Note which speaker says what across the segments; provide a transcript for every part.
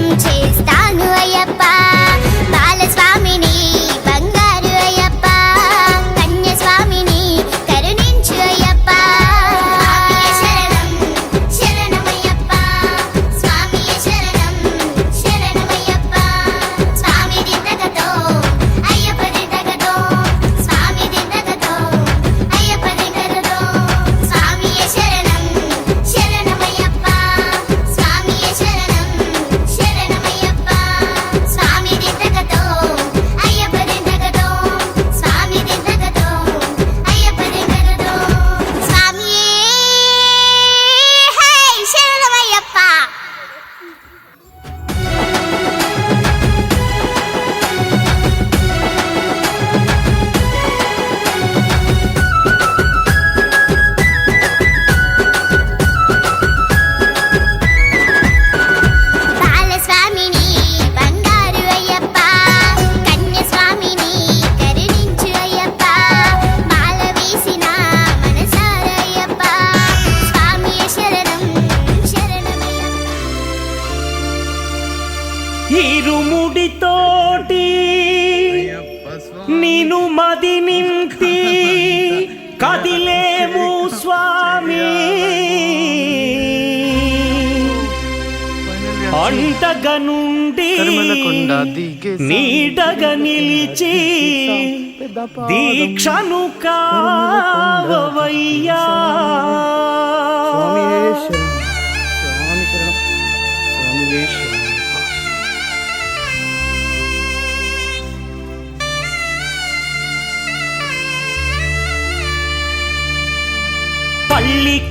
Speaker 1: come take కదిలేము స్వామి. అంటగా నుండి నీడగా నిలిచి దీక్షను కావయ్యా
Speaker 2: శరణం. స్వామి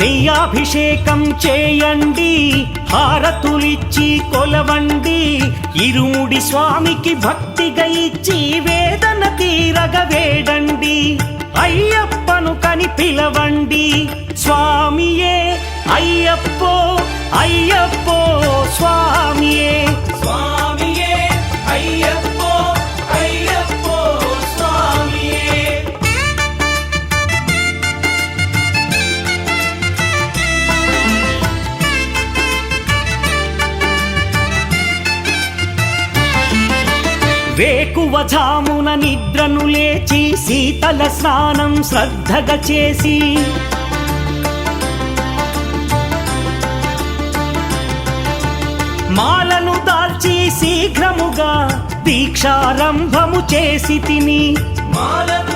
Speaker 1: అభిషేకం చేయండి హారతులిచ్చి కొలవండి ఇరుముడి స్వామికి భక్తి ఇచ్చి వేదన తీరగ వేడండి అయ్యప్పను కని పిలవండి స్వామియే అయ్యప్పో అయ్యప్పో స్వామియే.
Speaker 3: స్వామి
Speaker 1: వేకువజామున నిద్రను లేచి శీతల స్నానం శ్రద్ధగా చేసి మాలను దాల్చి శీఘ్రముగా దీక్షారంభము చేసి తిని.
Speaker 3: మాలను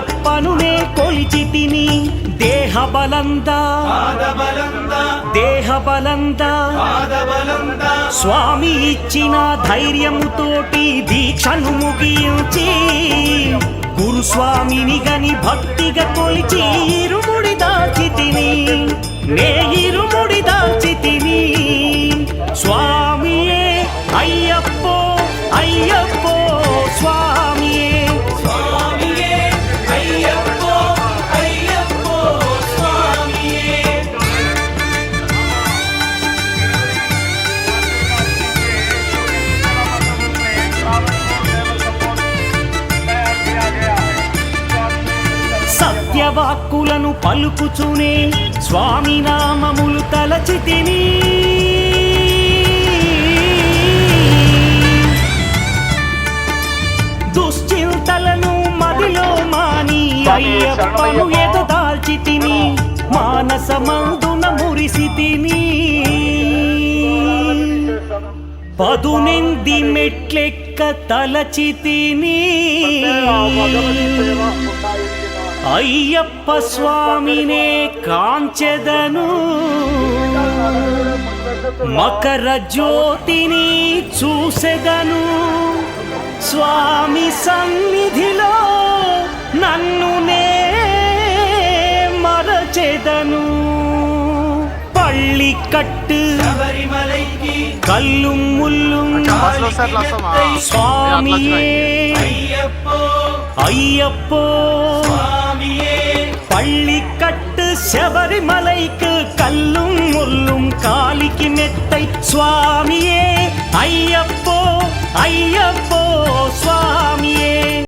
Speaker 1: అయ్యప్పను నే కొలిచి తిని దేహ బలందా దేహ బలందా స్వామి ఇచ్చిన ధైర్యముతోటి దీక్షను ముగించి గురుస్వామిని గని భక్తిగా కొలిచి ఇరుముడి దాచి తిని నే ఇరుముడి దాచి తిని స్వామియే అయ్యప్పో అయ్యప్పో స్వామియే వేదవాక్కులను పలుకుచునే స్వామి నామములు తలచితిని. దుశ్చింతలను మదిలో మాని అయ్యప్పను ఎదదాల్చి తిని మానసమందున మురిసి తిని పదునెంది మెట్లెక్క తలచి తిని అయ్యప్ప స్వామినే కాంచెదను. మకర జ్యోతిని చూసెదను. స్వామి సన్నిధిలో నన్ను నే మరచెదను. పళ్ళి కట్టు శబరిమలై
Speaker 3: கல்லும்
Speaker 1: முள்ளும்
Speaker 3: சுவாமியே. ஐயப்போ.
Speaker 1: பள்ளிக்கட்டு செவரிமலைக்கு கல்லும் முள்ளும் காலிக்கு நெட்டை சுவாமியே ஐயப்போ ஐயப்போ சுவாமியே.